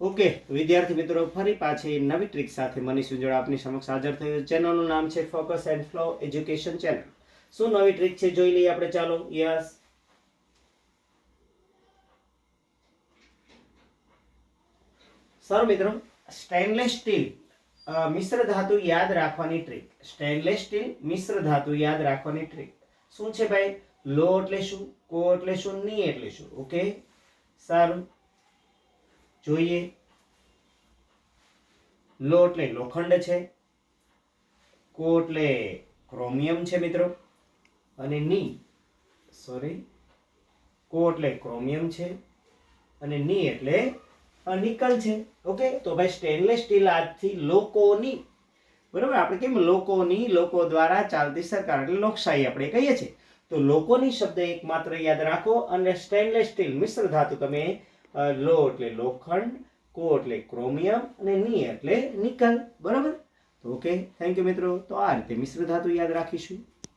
Okay, વિદ્યાર્થી મિત્રો, ફરી પાછી નવી ટ્રીક સાથે મનીષ વિંજોડા આપની સમક્ષ હાજર થયું ચેનલનું નામ છે focus and flow education channel શું નવી ટ્રીક છે જોઈ લઈએ આપણે, ચાલો. યસ. સારું, મિત્રો સ્ટેનલેસ સ્ટીલ મિશ્ર ધાતુ યાદ રાખવાની ટ્રીક. સ્ટેનલેસ સ્ટીલ મિશ્ર ધાતુ યાદ રાખવાની ટ્રીક. શું છે ભાઈ? લો એટલે શું? કો એટલે શું? ની એટલે શું? ઓકે? સારું. જોઈએ. લો એટલે લોખંડ છે. કો એટલે ક્રોમિયમ છે મિત્રો. અને ની સોરી કો એટલે ક્રોમિયમ છે. અને ની એટલે અનિકલ નિકલ છે. ઓકે તો ભાઈ સ્ટેનલેસ સ્ટીલ આજથી લોકોની, બરાબર? આપણે કેમ લોકોની, લોકો દ્વારા ચાલતી સરકાર એટલે લોકશાહી આપણે કહીએ છીએ. તો લોકોની શબ્દ એકમાત્ર યાદ રાખો અને સ્ટેનલેસ સ્ટીલ મિશ્ર ધાતુ તમે લો એટલે લોખંડ, કો એટલે ક્રોમિયમ અને ની એટલે નિકલ. બરાબર? ઓકે થેન્ક યુ મિત્રો. તો આ રીતે મિશ્ર ધાતુ યાદ રાખીશું.